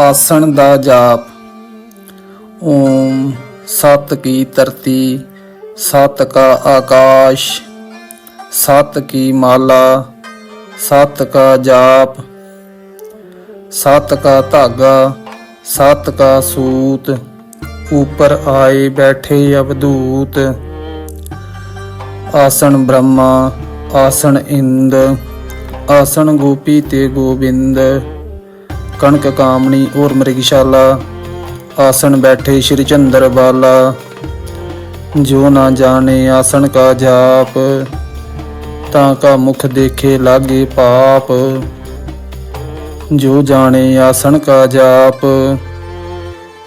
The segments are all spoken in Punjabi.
ਆਸਣ ਦਾ ਜਾਪ। ਓਮ ਸਤ ਕੀ ਧਰਤੀ, ਸਤ ਕਾ ਆਕਾਸ਼, ਸਤ ਕੀ ਮਾਲਾ, ਸਤ ਕਾ ਜਾਪ, ਸਤ ਕਾ ਧਾਗਾ, ਸਤ ਕਾ ਸੂਤ, ਉਪਰ ਆਏ ਬੈਠੇ ਅਵਧੂਤ। ਆਸਣ ਬ੍ਰਹਮਾ, ਆਸਣ ਇੰਦ, ਆਸਣ ਗੋਪੀ ਤੇ ਗੋਬਿੰਦ। ਕਣਕ ਕਾਮਣੀ ਔਰ ਮ੍ਰਿਗਸ਼ਾਲਾ, ਆਸਣ ਬੈਠੇ ਸ਼੍ਰੀ ਚੰਦਰ ਬਾਲਾ। ਜੋ ਨਾ ਜਾਣੇ ਆਸਣ ਕਾ ਜਾਪ, ਤਾਂ ਕਾ ਮੁਖ ਦੇਖੇ ਲਾਗੇ ਪਾਪ। ਜੋ ਜਾਣੇ ਆਸਣ ਕਾ ਜਾਪ,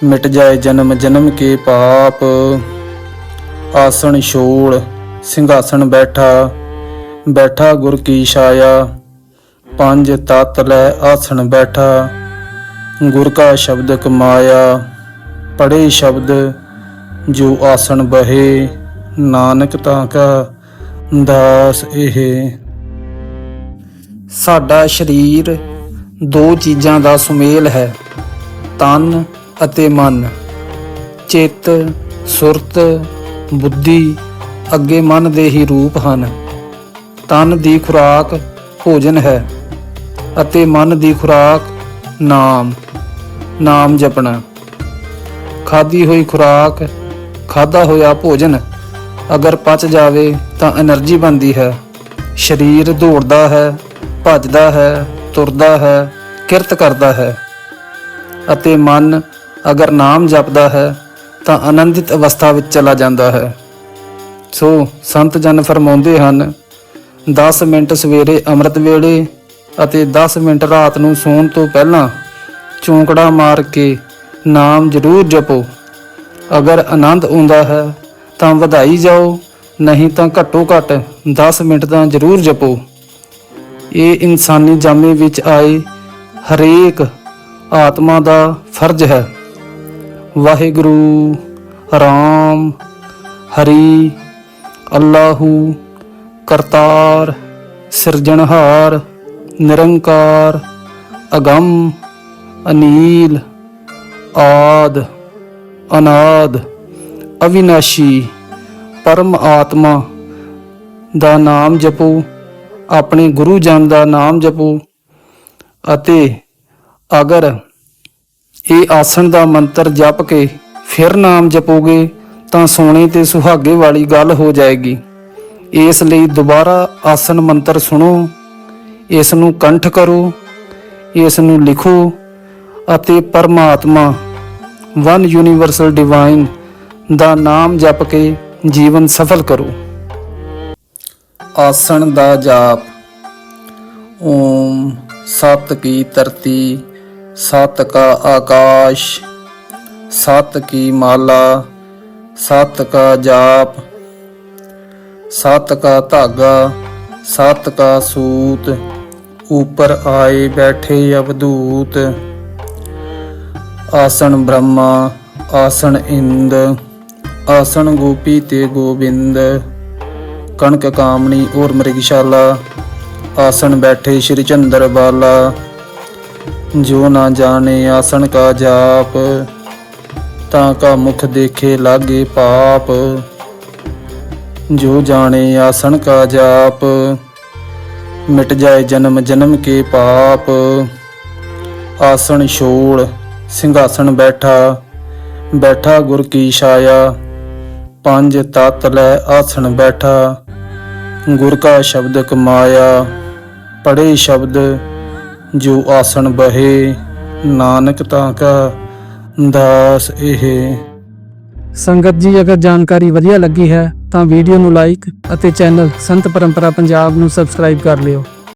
ਮਿਟ ਜਾਏ ਜਨਮ ਜਨਮ ਕੇ ਪਾਪ। ਆਸਣ ਛੋੜ, ਸਿੰਘਾਸਣ ਬੈਠਾ ਬੈਠਾ ਗੁਰ ਕੀ ਛਾਇਆ। ਪੰਜ ਤਤ ਲੈ ਆਸਣ ਬੈਠਾ। ਗੁਰ ਕਾ ਸ਼ਬਦ ਕਮਾਇਆ ਪੜੇ ਸ਼ਬਦ ਜੋ ਆਸਣ ਬਹੇ, ਨਾਨਕ ਤਾਂ ਕਾ ਦਾਸ ਇਹ। ਸਾਡਾ ਸਰੀਰ ਦੋ ਚੀਜ਼ਾਂ ਦਾ ਸੁਮੇਲ ਹੈ, ਤਨ ਅਤੇ ਮਨ। ਚਿੱਤ, ਸੁਰਤ, ਬੁੱਧੀ ਅੱਗੇ ਮਨ ਦੇ ਹੀ ਰੂਪ ਹਨ। ਤਨ ਦੀ ਖੁਰਾਕ ਭੋਜਨ ਹੈ ਅਤੇ ਮਨ ਦੀ ਖੁਰਾਕ ਨਾਮ ਨਾਮ ਜਪਣਾ। ਖਾਦੀ ਹੋਈ ਖੁਰਾਕ ਖਾਦਾ ਹੋਇਆ ਭੋਜਨ ਅਗਰ ਪਚ ਜਾਵੇ ਤਾਂ એનર્ਜੀ ਬਣਦੀ ਹੈ। ਸਰੀਰ ਦੌੜਦਾ ਹੈ, ਭੱਜਦਾ ਹੈ, ਤੁਰਦਾ ਹੈ, ਕਿਰਤ ਕਰਦਾ ਹੈ। ਅਤੇ ਮਨ ਅਗਰ ਨਾਮ ਜਪਦਾ ਹੈ ਤਾਂ ਆਨੰਦਿਤ ਅਵਸਥਾ ਵਿੱਚ ਚਲਾ ਜਾਂਦਾ ਹੈ। ਸੋ ਸੰਤ ਜਨ ਫਰਮਾਉਂਦੇ ਹਨ 10 ਮਿੰਟ ਸਵੇਰੇ ਅੰਮ੍ਰਿਤ ਵੇਲੇ ਅਤੇ 10 ਮਿੰਟ ਰਾਤ ਨੂੰ ਸੌਣ ਤੋਂ ਪਹਿਲਾਂ ਚੌਂਕੜਾ ਮਾਰ ਕੇ ਨਾਮ ਜ਼ਰੂਰ ਜਪੋ। ਅਗਰ ਆਨੰਦ ਆਉਂਦਾ ਹੈ ਤਾਂ ਵਧਾਈ ਜਾਓ, ਨਹੀਂ ਤਾਂ ਘੱਟੋ ਘੱਟ 10 ਮਿੰਟ ਤਾਂ ਜ਼ਰੂਰ ਜਪੋ। ਇਹ ਇਨਸਾਨੀ ਜਾਮੇ ਵਿੱਚ ਆਏ ਹਰੇਕ ਆਤਮਾ ਦਾ ਫਰਜ਼ ਹੈ। ਵਾਹਿਗੁਰੂ, ਰਾਮ, ਹਰੀ, ਅੱਲਾਹੂ, ਕਰਤਾਰ, ਸਿਰਜਣਹਾਰ ਨਿਰੰਕਾਰ, ਅਗੰਮ, ਅਨੀਲ, ਆਦ, ਅਨਾਦ, ਅਵਿਨਾਸ਼ੀ, ਪਰਮ ਆਤਮਾ ਦਾ ਨਾਮ ਜਪੋ, ਆਪਣੇ ਗੁਰੂ ਜਨ ਦਾ ਨਾਮ ਜਪੋ ਅਤੇ ਅਗਰ ਇਹ ਆਸਣ ਦਾ ਮੰਤਰ ਜਪ ਕੇ ਫਿਰ ਨਾਮ ਜਪੋਗੇ ਤਾਂ ਸੋਨੇ ਤੇ ਸੁਹਾਗੇ ਵਾਲੀ ਗੱਲ ਹੋ ਜਾਏਗੀ। ਇਸ ਲਈ ਦੁਬਾਰਾ ਆਸਣ ਮੰਤਰ ਸੁਣੋ। ਇਸ ਨੂੰ ਕੰਠ ਕਰੋ, ਇਸ ਨੂੰ ਲਿਖੋ ਅਤੇ ਪਰਮਾਤਮਾ ਵਨ ਯੂਨੀਵਰਸਲ ਡਿਵਾਈਨ ਦਾ ਨਾਮ ਜਪ ਕੇ ਜੀਵਨ ਸਫਲ ਕਰੋ। ਆਸਣ ਦਾ ਜਾਪ। ਓਮ ਸਤ ਕੀ ਧਰਤੀ, ਸਤ ਕਾ ਆਕਾਸ਼, ਸਤ ਕੀ ਮਾਲਾ, ਸਤ ਕਾ ਜਾਪ, ਸਤ ਕਾ ਧਾਗਾ, ਸਤ ਕਾ ਸੂਤ। ਉਪਰ ਆਏ ਬੈਠੇ ਅਵਧੂਤ। ਆਸਣ ਬ੍ਰਹਮਾ, ਆਸਣ ਇੰਦ, ਆਸਣ ਗੋਪੀ ਤੇ ਗੋਬਿੰਦ। ਕਣਕ ਕਾਮਣੀ ਔਰ ਮ੍ਰਿਗਸ਼ਾਲਾ, ਆਸਣ ਬੈਠੇ ਸ਼੍ਰੀ ਚੰਦਰ ਬਾਲਾ। ਜੋ ਨਾ ਜਾਣੇ ਆਸਣ ਕਾ ਜਾਪ, ਤਾਂ ਕਾ ਮੁਖ ਦੇਖੇ ਲਾਗੇ ਪਾਪ। ਜੋ ਜਾਣੇ ਆਸਣ ਕਾ ਜਾਪ ਮਿਟ ਜਾਏ ਜਨਮ ਜਨਮ ਕੇ ਪਾਪ। ਆਸਣ ਛੋੜ, ਸਿੰਘਾਸਣ ਬੈਠਾ ਬੈਠਾ ਗੁਰ ਕੀ ਛਾਇਆ। ਪੰਜ ਤਤ ਲੈ ਆਸਣ ਬੈਠਾ, ਗੁਰ ਕਾ ਸ਼ਬਦ ਕਮਾਇਆ। ਪੜੇ ਸ਼ਬਦ, ਜੋ ਆਸਣ ਬਹੇ, ਨਾਨਕ ਤਾਂ ਕਾ ਦਾਸ ਇਹ। ਸੰਗਤ ਜੀ, ਅਗਰ ਜਾਣਕਾਰੀ ਵਧੀਆ ਲੱਗੀ ਹੈ, ਤਾਂ ਵੀਡੀਓ ਨੂੰ ਲਾਈਕ ਅਤੇ ਚੈਨਲ ਸੰਤ ਪਰੰਪਰਾ ਪੰਜਾਬ ਨੂੰ ਸਬਸਕ੍ਰਾਈਬ ਕਰ ਲਿਓ।